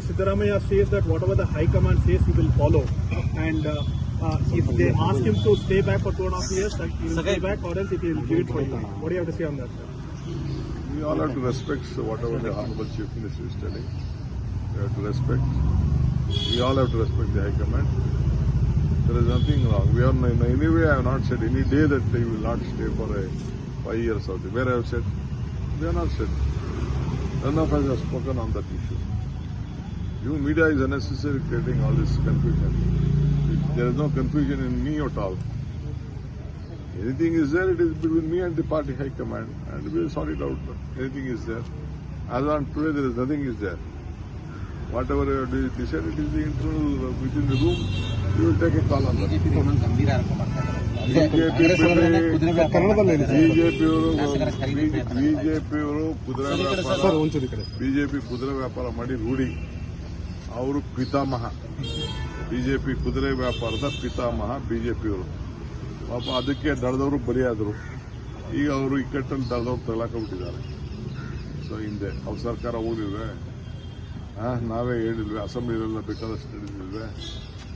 Siddaramaiah says that whatever the High Command says, he will follow. And uh, uh, if they ask him to stay back for two and a half years, he will stay back or else he will give it for you. What do you have to say on that, sir? We all have to respect whatever the Honorable Chief Minister is telling. We have to respect. We all have to respect the High Command. There is nothing wrong. We are in any way I have not said any day that they will not stay for a five years or something. where I have said. They have not said. None of us have spoken on that issue. You media is unnecessary creating all this confusion. There is no confusion in me at all. Anything is there, it is between me and the party high command, and we will sort it out. Anything is there. As on today, there is nothing is there. Whatever you have decided, it is the internal uh, within the room. You will take a call on that. BJP ಇನ್ನೊಂದು ಗಂಭೀರ ಆರೋಪ ಮಾಡ್ತಾ ಇದ್ದಾರೆ BJP ಕುದುರೆ ವ್ಯಾಪಾರ ಬಿಜೆಪಿಯವರು ಶಾಸಕರ ಖರೀದಿ ಪ್ರಯತ್ನ ಬಿಜೆಪಿಯವರು ಕುದುರೆ ವ್ಯಾಪಾರ ಬಿಜೆಪಿ ಕುದುರೆ ವ್ಯಾಪಾರ ಮಾಡಿ ರೂಢಿ ಅವರು ಪಿತಾಮಹ. ಬಿಜೆಪಿ ಕುದುರೆ ವ್ಯಾಪಾರದ ಪಿತಾಮಹ, ಬಿಜೆಪಿಯವರು. ಪಾಪ ಅದಕ್ಕೆ ದಳದವರು ಬಲಿಯಾದರು. ಈಗ ಅವರು ಇಕ್ಕಟ್ಟಲ್ಲಿ ದಳದವ್ರು ತಗೊಳಕೊಂಡ್ಬಿಟ್ಟಿದ್ದಾರೆ ಸೊ ಹಿಂದೆ ಅವ್ರ ಸರ್ಕಾರ ಹೋಗಿಲ್ವೇ ನಾವೇ ಹೇಳಿಲ್ವೇ? ಅಸೆಂಬ್ಲಿಲೆಲ್ಲ ಬೇಕಾದಷ್ಟು ಹೇಳಿಲ್ವೇ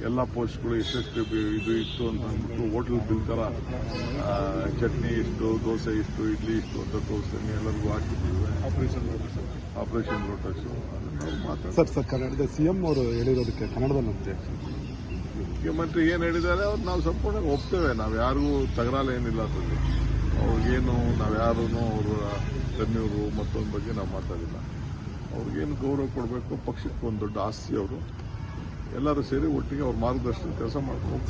ಎಲ್ಲ ಪೋಸ್ಟ್ಗಳು ಎಷ್ಟೆಷ್ಟು ಇದು ಇತ್ತು ಅಂತ ಅಂದ್ಬಿಟ್ಟು ಹೋಟೆಲ್ ಬಿಲ್ ಥರ ಚಟ್ನಿ ಇಷ್ಟು ದೋಸೆ ಇಷ್ಟು ಇಡ್ಲಿ ಇಷ್ಟು ಅಂತ ತೋರಿಸ್ತೀನಿ ಎಲ್ಲರಿಗೂ ಹಾಕಿದ್ದೀವಿ. ಆಪರೇಷನ್ ಆಪರೇಷನ್ ಅದನ್ನ ಸರ್ ಸರ್ ಕನ್ನಡದ ಸಿಎಂ ಅವರು ಹೇಳಿರೋದಕ್ಕೆ ಕನ್ನಡದಲ್ಲಿ ಒಂದು reaction. ಮುಖ್ಯಮಂತ್ರಿ ಏನು ಹೇಳಿದ್ದಾರೆ ಅವ್ರು ನಾವು ಸಂಪೂರ್ಣ ಒಪ್ತೇವೆ. ನಾವು ಯಾರಿಗೂ ತಗರಾಲ ಏನಿಲ್ಲ ಅದರಲ್ಲಿ. ಅವ್ರಿಗೇನು ನಾವು ಯಾರೂ ಅವರ ಕನ್ನೂರು ಮತ್ತೊಂದು ಬಗ್ಗೆ ನಾವು ಮಾತಾಡಿಲ್ಲ. ಅವ್ರಿಗೇನು ಗೌರವ ಕೊಡಬೇಕು ಪಕ್ಷಕ್ಕೆ ಒಂದು ದೊಡ್ಡ ಆಸ್ತಿ ಅವರು. ಎಲ್ಲರೂ ಸೇರಿ ಒಟ್ಟಿಗೆ ಅವ್ರ ಮಾರ್ಗದರ್ಶನ ಕೆಲಸ ಮಾಡ್ಕೊಂಡು